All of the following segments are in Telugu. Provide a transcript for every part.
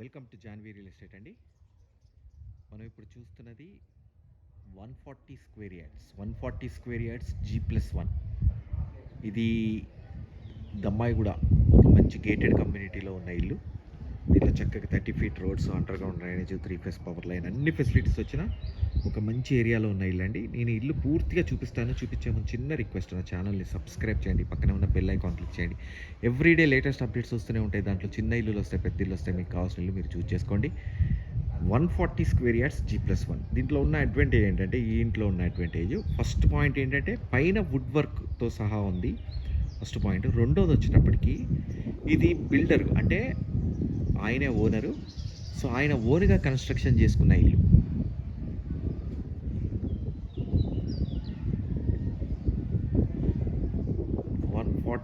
Welcome to Janvi real estate అండి. మనం ఇప్పుడు చూస్తున్నది one forty square yards. One forty square yards G plus one. ఇది దమ్మాయిగూడ ఒక మంచి గేటెడ్ కమ్యూనిటీలో ఉన్న ఇల్లు. దీంట్లో చక్కగా thirty feet roads underground drainage three phase power line అన్ని ఫెసిలిటీస్ వచ్చిన ఒక మంచి ఏరియాలో ఉన్న ఇల్లు అండి నేను ఇల్లు పూర్తిగా చూపిస్తాను. చూపించే ముందు చిన్న రిక్వెస్ట్ నా ఛానల్ని సబ్స్క్రైబ్ చేయండి. పక్కనే ఉన్న బెల్ ఐకాన్ క్లిక్ చేయండి. ఎవ్రీడే లేటెస్ట్ అప్డేట్స్ వస్తూనే ఉంటాయి. దాంట్లో చిన్న ఇల్లులు వస్తాయి పెద్ద ఇల్లు వస్తాయి. మీకు కావాల్సిన ఇల్లు మీరు చూస్ చేసుకోండి. One forty square yards G plus one. దీంట్లో ఉన్న అడ్వాంటేజ్ ఏంటంటే ఈ ఇంట్లో ఉన్న అడ్వాంటేజ్. ఫస్ట్ పాయింట్ ఏంటంటే పైన వుడ్ వర్క్తో సహా ఉంది. First point. రెండోది వచ్చినప్పటికీ ఇది బిల్డర్ అంటే ఆయనే ఓనరు. సో ఆయన ఓన్గా కన్స్ట్రక్షన్ చేసుకున్న ఇల్లు.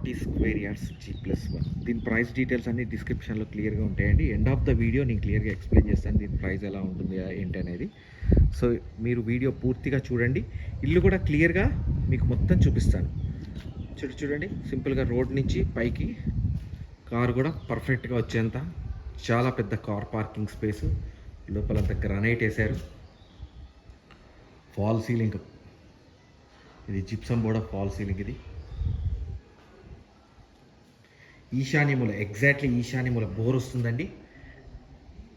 One forty square yards G plus one దీని ప్రైస్ డీటెయిల్స్ అన్ని డిస్క్రిప్షన్లో క్లియర్గా ఉంటాయండి. ఎండ్ ఆఫ్ ద వీడియో నేను క్లియర్గా ఎక్స్ప్లెయిన్ చేస్తాను దీని ప్రైస్ ఎలా ఉంటుంది ఏంటి అనేది. సో మీరు వీడియో పూర్తిగా చూడండి. ఇల్లు కూడా క్లియర్గా మీకు మొత్తం చూపిస్తాను. చూడు చూడండి. సింపుల్గా రోడ్ నుంచి పైకి కార్ కూడా పర్ఫెక్ట్గా వచ్చేంత. చాలా పెద్ద కార్ పార్కింగ్ స్పేస్ లోపలంతా గ్రనైట్ వేశారు. ఫాల్ సీలింగ్ ఇది జిప్సం బోర్డ్ ఫాల్ సీలింగ్ ఇది. ఈశాన్యముల ఎగ్జాక్ట్లీ ఈశాన్యముల బోర్ వస్తుందండి.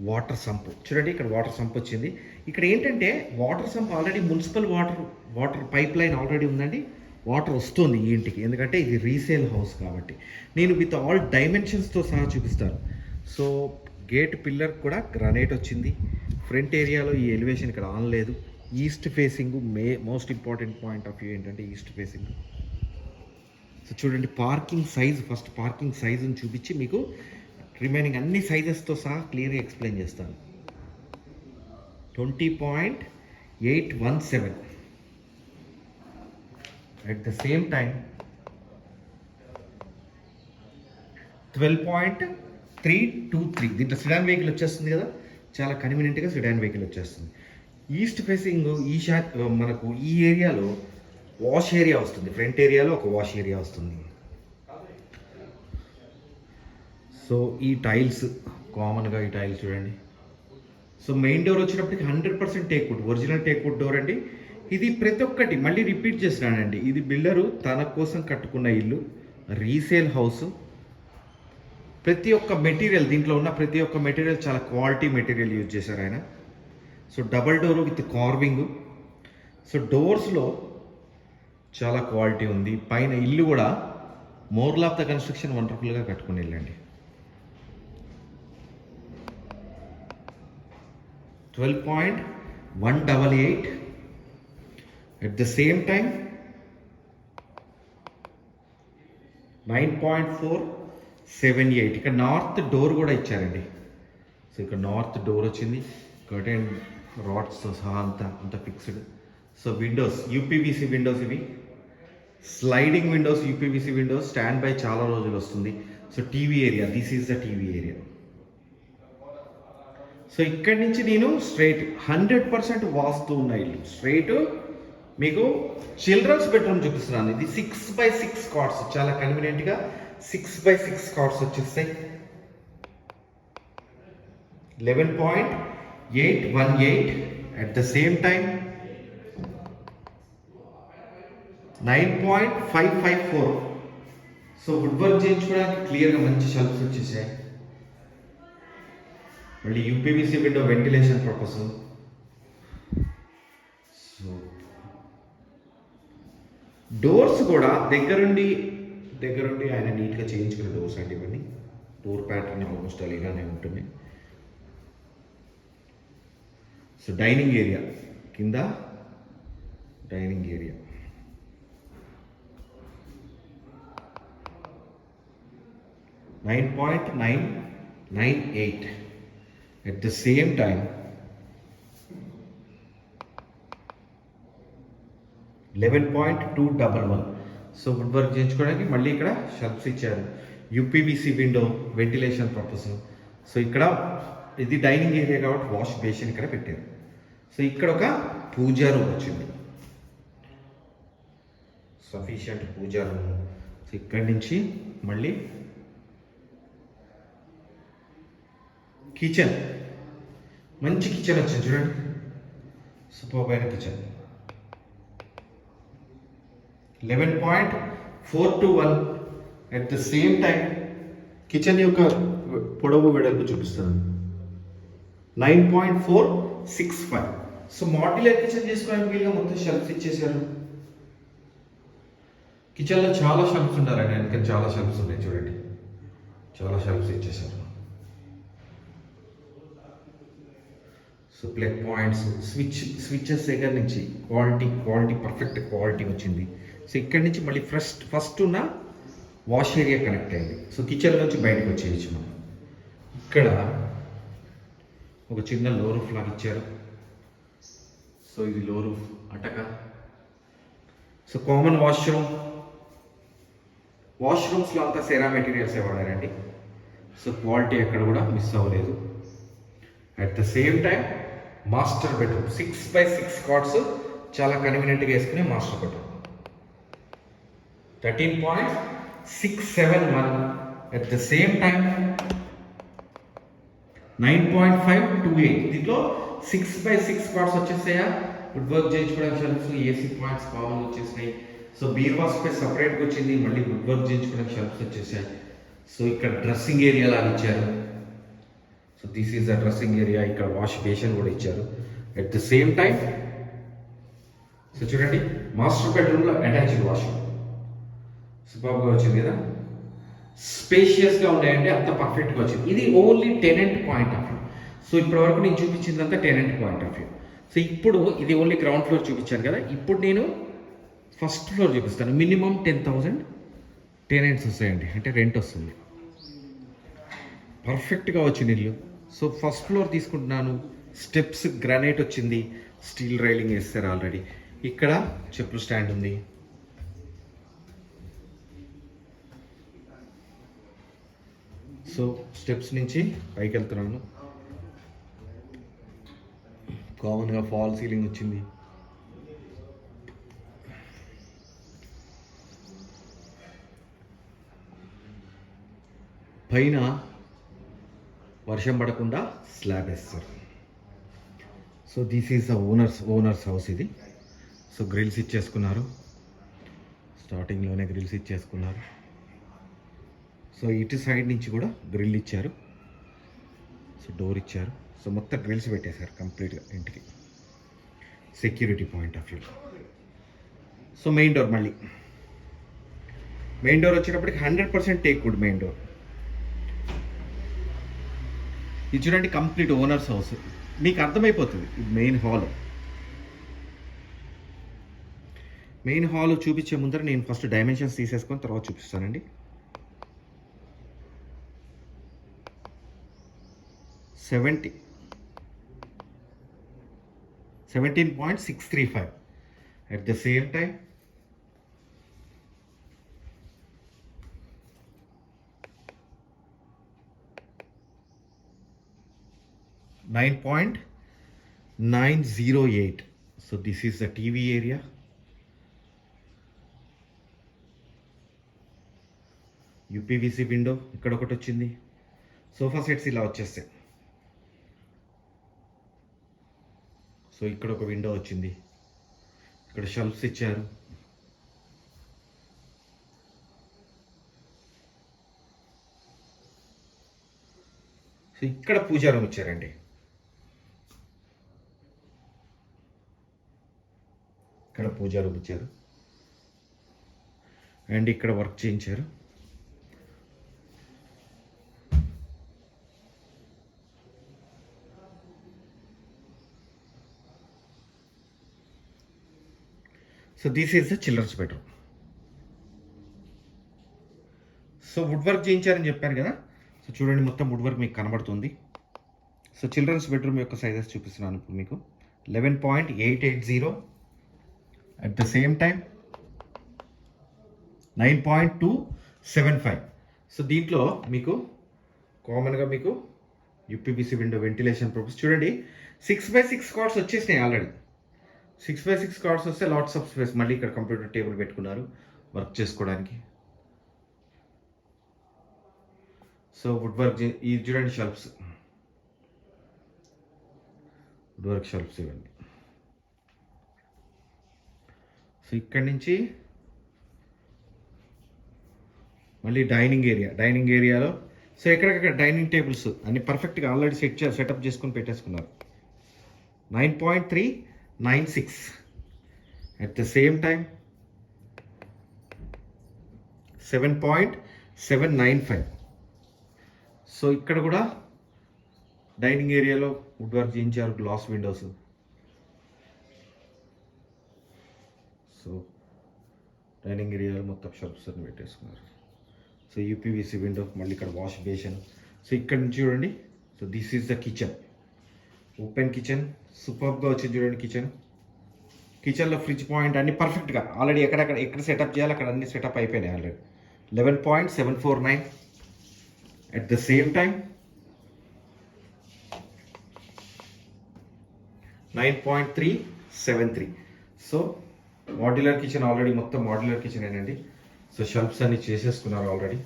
వాటర్ సంప్ చూడండి ఇక్కడ వాటర్ సంప్ వచ్చింది. ఇక్కడ ఏంటంటే water sump already municipal water water pipe line already ఉందండి. వాటర్ వస్తుంది ఈ ఇంటికి. ఎందుకంటే ఇది రీసేల్ హౌస్ కాబట్టి. నేను విత్ ఆల్ డైమెన్షన్స్తో సహా చూపిస్తాను. సో గేట్ పిల్లర్ కూడా గ్రనైట్ వచ్చింది. ఫ్రంట్ ఏరియాలో ఈ ఎలివేషన్ ఇక్కడ ఆన్ లేదు. East facing may most important point of view ఏంటంటే ఈస్ట్ ఫేసింగ్ సో చూడండి పార్కింగ్ సైజ్ ఫస్ట్ పార్కింగ్ సైజుని చూపించి మీకు రిమైనింగ్ అన్ని సైజెస్తో సహా క్లియర్గా ఎక్స్ప్లెయిన్ చేస్తాను. Twenty point eight one seven. At the same time twelve point three two three దీంట్లో సిడాన్ వెహికల్ వచ్చేస్తుంది కదా? చాలా కన్వీనియంట్గా సిడాన్ వెహికల్ వచ్చేస్తుంది. ఈస్ట్ ఫేసింగ్ ఈశా మనకు ఈ ఏరియాలో వాష్ ఏరియా వస్తుంది. ఫ్రంట్ ఏరియాలో ఒక వాష్ ఏరియా వస్తుంది. సో ఈ టైల్స్ కామన్గా ఈ టైల్స్ చూడండి. సో మెయిన్ డోర్ వచ్చినప్పటికి hundred percent teakwood original teakwood door అండి. ఇది ప్రతి ఒక్కటి మళ్ళీ రిపీట్ చేస్తున్నానండి. ఇది బిల్డరు తన కోసం కట్టుకున్న ఇల్లు రీసేల్ హౌస్. ప్రతి ఒక్క మెటీరియల్ దీంట్లో ఉన్న ప్రతి ఒక్క మెటీరియల్ చాలా క్వాలిటీ మెటీరియల్ యూజ్ చేశారు ఆయన. So double door with carving. So డోర్స్లో చాలా క్వాలిటీ ఉంది. పైన ఇల్లు కూడా మోర్ల్ ఆఫ్ ద కన్స్ట్రక్షన్ వండర్ఫుల్గా కట్టుకుని వెళ్ళండి. Twelve point one double eight. At the same time nine point four seven eight. ఇక్కడ నార్త్ డోర్ కూడా ఇచ్చారండి. సో ఇక్కడ నార్త్ డోర్ వచ్చింది. కర్టెన్ రాడ్స్తో సహా అంత అంత fixed. So windows UPVC windows ఇవి. Sliding windows UPVC windows stand by చాలా రోజులు వస్తుంది. So TV area this is the TV area so ఇక్కడి నుంచి నేను స్ట్రైట్ హండ్రెడ్ పర్సెంట్ వాస్తు ఉన్న ఇల్లు. స్ట్రైట్ మీకు చిల్డ్రన్స్ బెడ్రూమ్ చూపిస్తున్నాను. ఇది సిక్స్ బై సిక్స్ కార్డ్స్ చాలా కన్వీనియంట్గా సిక్స్ బై సిక్స్ కార్డ్స్ వచ్చేస్తాయి. Eleven point eight one eight at the same time nine point five five four. So wood work చేయించుకోవడానికి క్లియర్గా మంచి షెల్ఫ్స్ వచ్చేసాయి. మళ్ళీ UPVC window ventilation purpose so doors కూడా దగ్గరుండి దగ్గరుండి ఆయన నీట్గా చేయించుకున్న డోర్స్ అండి ఇవన్నీ. డోర్ ప్యాటర్న్ ఆల్మోస్ట్ అలాగానే ఉంటుంది. సో డైనింగ్ ఏరియా కింద dining area nine point nine nine eight at the same time eleven point two double one. So wood work చేయించుకోవడానికి మళ్ళీ ఇక్కడ షెల్ఫ్స్ ఇచ్చారు. UPVC window ventilation purpose so ఇక్కడ ఇది డైనింగ్ ఏరియా కాబట్టి వాష్ బేసిన్ ఇక్కడ పెట్టారు. సో ఇక్కడ ఒక పూజా రూమ్ వచ్చింది. సఫిషియంట్ పూజా రూమ్ సో ఇక్కడి నుంచి మళ్ళీ కిచెన్. మంచి కిచెన్ వచ్చింది చూడండి. సూపర్ అయిన kitchen. Eleven point four two one at the same time kitchen యొక్క పొడవు వెడల్పు చూపిస్తుంది nine point four six five. So modular kitchen చేసుకోవడానికి వీలుగా మొత్తం షెల్ఫ్స్ ఇచ్చేసారు కిచెన్లో చాలా షెల్ఫ్స్ ఉండాలండి వెనక చాలా షెల్ఫ్స్ ఉన్నాయి చూడండి. చాలా షెల్ఫ్స్ ఇచ్చేసారు ప్లగ్ పాయింట్స్ స్విచ్ స్విచ్చెస్ దగ్గర నుంచి క్వాలిటీ క్వాలిటీ పర్ఫెక్ట్ క్వాలిటీ వచ్చింది. సో ఇక్కడ నుంచి మళ్ళీ ఫస్ట్ ఫస్ట్ ఉన్న వాష్ ఏరియా కనెక్ట్ అయింది. సో కిచెన్ నుంచి బయటకు వచ్చేయచ్చు మనం. ఇక్కడ ఒక చిన్న లో రూఫ్ లాగా ఇచ్చారు. సో ఇది లో రూఫ్ అటక. సో కామన్ వాష్రూమ్ వాష్రూమ్స్లో అంతా సెరా మెటీరియల్స్ వాడారండి. సో క్వాలిటీ ఎక్కడ కూడా మిస్ అవ్వలేదు. At the same time master bedroom. Six by six cards చాలా కన్వీనియంట్గా వేసుకునే master bedroom. Thirteen point six seven one at the same time nine point five two eight దీంట్లో సిక్స్ బై సిక్స్ కార్డ్స్ వచ్చేసాయా? వుడ్ వర్క్ చేయించుకోవడానికి షెల్ఫ్స్ ఏసీ పాయింట్స్ కామన్ వచ్చేసినాయి. సో బీర్వా స్పేస్ సపరేట్గా వచ్చింది. మళ్ళీ వుడ్ వర్క్ చేయించుకోవడానికి షెల్ఫ్స్ వచ్చేసాయి. సో ఇక్కడ డ్రెస్సింగ్ ఏరియా లాగా ఇచ్చారు. So this is the dressing area ఇక్కడ వాష్ బేషన్ కూడా ఇచ్చారు. At the same time so చూడండి మాస్టర్ బెడ్రూమ్లో అటాచ్డ్ వాష్రూమ్ సూపర్గా వచ్చింది కదా? స్పేషియస్గా ఉన్నాయంటే అంత పర్ఫెక్ట్గా వచ్చింది. ఇది only tenant point of view so ఇప్పటి వరకు నేను చూపించిందంతా tenant point of view so ఇప్పుడు ఇది ఓన్లీ గ్రౌండ్ ఫ్లోర్ చూపించాను కదా? ఇప్పుడు నేను ఫస్ట్ ఫ్లోర్ చూపిస్తాను. మినిమం టెన్ థౌజండ్ టెనెంట్స్ వస్తాయండి. అంటే రెంట్ వస్తుంది. పర్ఫెక్ట్గా వచ్చింది ఇల్లు. సో ఫస్ట్ ఫ్లోర్ తీసుకుంటున్నాను. స్టెప్స్ గ్రానైట్ వచ్చింది. స్టీల్ రైలింగ్ వేస్తారు ఆల్రెడీ. ఇక్కడ చెప్పులు స్టాండ్ ఉంది. సో స్టెప్స్ నుంచి పైకి వెళ్తున్నాను కామన్గా ఫాల్ సీలింగ్ వచ్చింది. పైన వర్షం పడకుండా స్లాబ్ వేస్తారు. So this is the owners owners house ఇది. సో గ్రిల్స్ ఇచ్చేసుకున్నారు స్టార్టింగ్లోనే గ్రిల్స్ ఇచ్చేసుకున్నారు సో ఇటు సైడ్ నుంచి కూడా గ్రిల్ ఇచ్చారు. సో డోర్ ఇచ్చారు. సో మొత్తం గ్రిల్స్ పెట్టేశారు కంప్లీట్గా ఇంటికి. Security point of view so main door మళ్ళీ. మెయిన్ డోర్ వచ్చేటప్పటికి hundred percent teak wood main door ఇది చూడండి కంప్లీట్ ఓనర్స్ హౌస్. మీకు అర్థమైపోతుంది. ఇది మెయిన్ హాల్. మెయిన్ హాల్ చూపించే ముందర నేను ఫస్ట్ డైమెన్షన్స్ తీసేసుకొని తర్వాత చూపిస్తానండి. Seventy. Seventeen point six three five. At the same time nine point nine zero eight. So area. Is the TV area UPVC window ఇక్కడ ఒకటి వచ్చింది. సోఫా సెట్స్ ఇలా వచ్చేస్తాయి. సో ఇక్కడ ఒక విండో వచ్చింది. ఇక్కడ షెల్ఫ్స్ ఇచ్చారు. సో ఇక్కడ పూజారం ఇచ్చారండి. ఇక్కడ పూజారు వచ్చారు. ఇచ్చారు అండ్ ఇక్కడ వర్క్ చేయించారు. So this is the children's bedroom so wood work చేయించారని చెప్పాను కదా. సో చూడండి మొత్తం వుడ్ వర్క్ మీకు కనబడుతుంది. సో చిల్డ్రన్స్ బెడ్రూమ్ యొక్క సైజెస్ చూపిస్తున్నాను ఇప్పుడు మీకు. Eleven point eight eight zero at the same time nine point two seven five so దీంట్లో మీకు కామన్గా మీకు యూపీబీసీ విండో వెంటిలేషన్ పర్పస్ చూడండి సిక్స్ బై సిక్స్ కార్డ్స్ వచ్చేసినాయి already six by six cards వస్తే లాట్స్ ఆఫ్ స్పేస్ మళ్ళీ ఇక్కడ కంప్యూటర్ టేబుల్ పెట్టుకున్నారు వర్క్ చేసుకోవడానికి. సో వుడ్ వర్క్ ఈ చూడండి షెల్ఫ్స్ వుడ్ వర్క్ షెల్ఫ్స్ ఇవన్నీ సో ఇక్కడి నుంచి మళ్ళీ డైనింగ్ ఏరియా డైనింగ్ ఏరియాలో. సో ఎక్కడికక్కడ డైనింగ్ టేబుల్స్ అన్ని పర్ఫెక్ట్గా ఆల్రెడీ సెట్ సెటప్ చేసుకొని పెట్టేసుకున్నారు. Nine point three nine six at the same time seven point seven nine five so ఇక్కడ కూడా డైనింగ్ ఏరియాలో వుడ్ వర్క్ చేయించారు గ్లాస్ విండోస్ సో డైనింగ్ ఏరియాలో మొత్తం షెల్ఫ్స్ పెట్టేసుకున్నారు. సో యూపీవీసీ విండో మళ్ళీ ఇక్కడ వాష్ బేషన్. సో ఇక్కడ నుంచి చూడండి. So this is the kitchen. Open kitchen సూపర్గా వచ్చింది చూడండి కిచెన్. కిచెన్లో ఫ్రిడ్జ్ పాయింట్ అన్ని పర్ఫెక్ట్గా ఆల్రెడీ ఎక్కడెక్కడ ఎక్కడ సెటప్ చేయాలి అక్కడ అన్ని సెటప్ అయిపోయినాయి already. Eleven point seven four nine at the same time nine point three seven three. So modular kitchen already మొత్తం మాడ్యులర్ కిచెన్ ఏనండి. సో షెల్ఫ్స్ అన్ని చేసేసుకున్నారు ఆల్రెడీ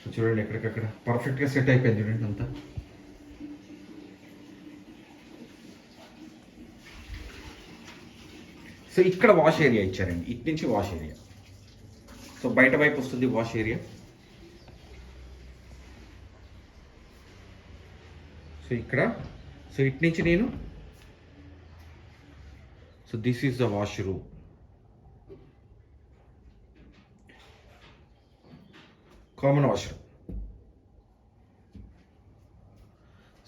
సో చూడండి ఎక్కడికక్కడ. పర్ఫెక్ట్గా సెట్ అయిపోయింది చూడండి అంతా. సో ఇక్కడ వాష్ ఏరియా ఇచ్చారండి. ఇటు నుంచి వాష్ ఏరియా సో బయట వైపు వస్తుంది వాష్ ఏరియా సో ఇక్కడ సో ఇటు నుంచి నేను. So this is the wash room common washroom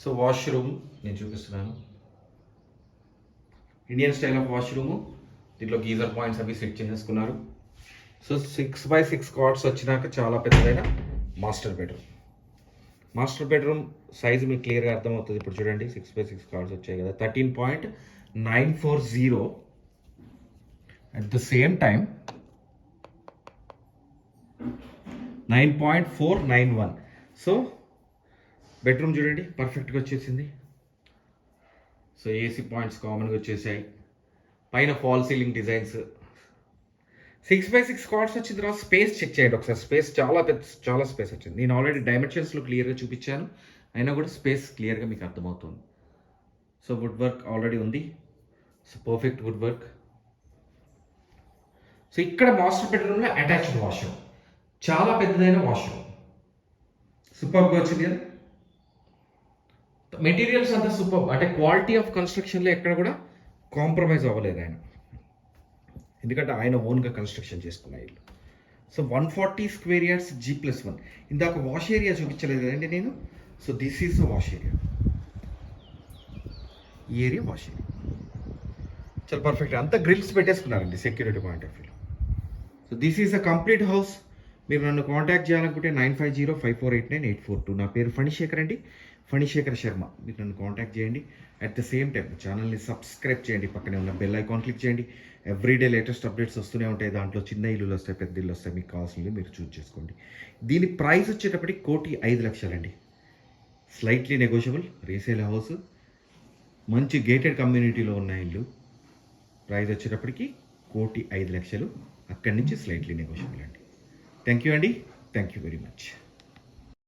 so washroom నేను చూపిస్తున్నాను. ఇండియన్ స్టైల్ ఆఫ్ వాష్రూము దీంట్లో గీజర్ పాయింట్స్ అవి సెట్ చేసేసుకున్నారు. So six by six cards వచ్చినాక చాలా పెద్దదైన master bedroom master bedroom size మీకు క్లియర్గా అర్థమవుతుంది. ఇప్పుడు చూడండి సిక్స్ బై సిక్స్ కార్డ్స్ వచ్చాయి కదా. Thirteen point nine four zero at the same time nine point four nine one so bedroom చూడండి పర్ఫెక్ట్గా వచ్చేసింది. సో ఏసీ పాయింట్స్ కామన్గా వచ్చేసాయి. పైన fall ceiling designs six by six cards వచ్చిన తర్వాత స్పేస్ చెక్ చేయండి ఒకసారి. స్పేస్ చాలా పెద్ద చాలా స్పేస్ వచ్చింది నేను ఆల్రెడీ డైమెన్షన్స్లో క్లియర్గా చూపించాను. అయినా కూడా స్పేస్ క్లియర్గా మీకు అర్థమవుతుంది. సో వుడ్ వర్క్ ఆల్రెడీ ఉంది. So perfect wood work so ఇక్కడ మాస్టర్ బెడ్రూమ్లో అటాచ్డ్ వాష్రూమ్ చాలా పెద్దదైన వాష్రూమ్ సూపర్గా వచ్చింది కదా? మెటీరియల్స్ అంతా సూపర్ అంటే క్వాలిటీ ఆఫ్ కన్స్ట్రక్షన్లో ఎక్కడ కూడా కాంప్రమైజ్ అవ్వలేదు ఆయన. ఎందుకంటే ఆయన ఓన్గా కన్స్ట్రక్షన్ చేసుకున్న ఇల్లు. So one forty square yards G plus one ఇందాక వాష్ ఏరియా చూపించలేదు కదండి నేను? So this is the wash area ఈ ఏరియా వాష్ ఏరియా చాలా పర్ఫెక్ట్ అంతా గ్రిల్స్ పెట్టేసుకున్నారండి సెక్యూరిటీ పాయింట్ ఆఫ్ వ్యూలో so this is the complete house మీరు నన్ను కాంటాక్ట్ చేయాలనుకుంటే nine five zero five four eight nine eight four two నా పేరు ఫణిశేఖర్ అండి. ఫణిశేఖర్ శర్మ. మీరు నన్ను కాంటాక్ట్ చేయండి. అట్ ద సేమ్ టైం ఛానల్ని సబ్స్క్రైబ్ చేయండి. పక్కనే ఉన్న బెల్ ఐకాన్ క్లిక్ చేయండి. ఎవ్రీడే లేటెస్ట్ అప్డేట్స్ వస్తూనే ఉంటాయి. దాంట్లో చిన్న ఇల్లులు వస్తాయి పెద్ద ఇల్లు వస్తాయి. మీకు కావాల్సినవి మీరు చూస్ చేసుకోండి. దీని ప్రైస్ వచ్చేటప్పటికి కోటి ఐదు లక్షలండి. స్లైట్లీ నెగోషియబుల్ రీసేల్ హౌస్ మంచి గేటెడ్ కమ్యూనిటీలో ఉన్న ఇల్లు. ప్రైస్ వచ్చేటప్పటికి కోటి ఐదు లక్షలు. అక్కడి నుంచి స్లైట్లీ నెగోషియబుల్ అండి. థ్యాంక్ యూ అండి. Thank you very much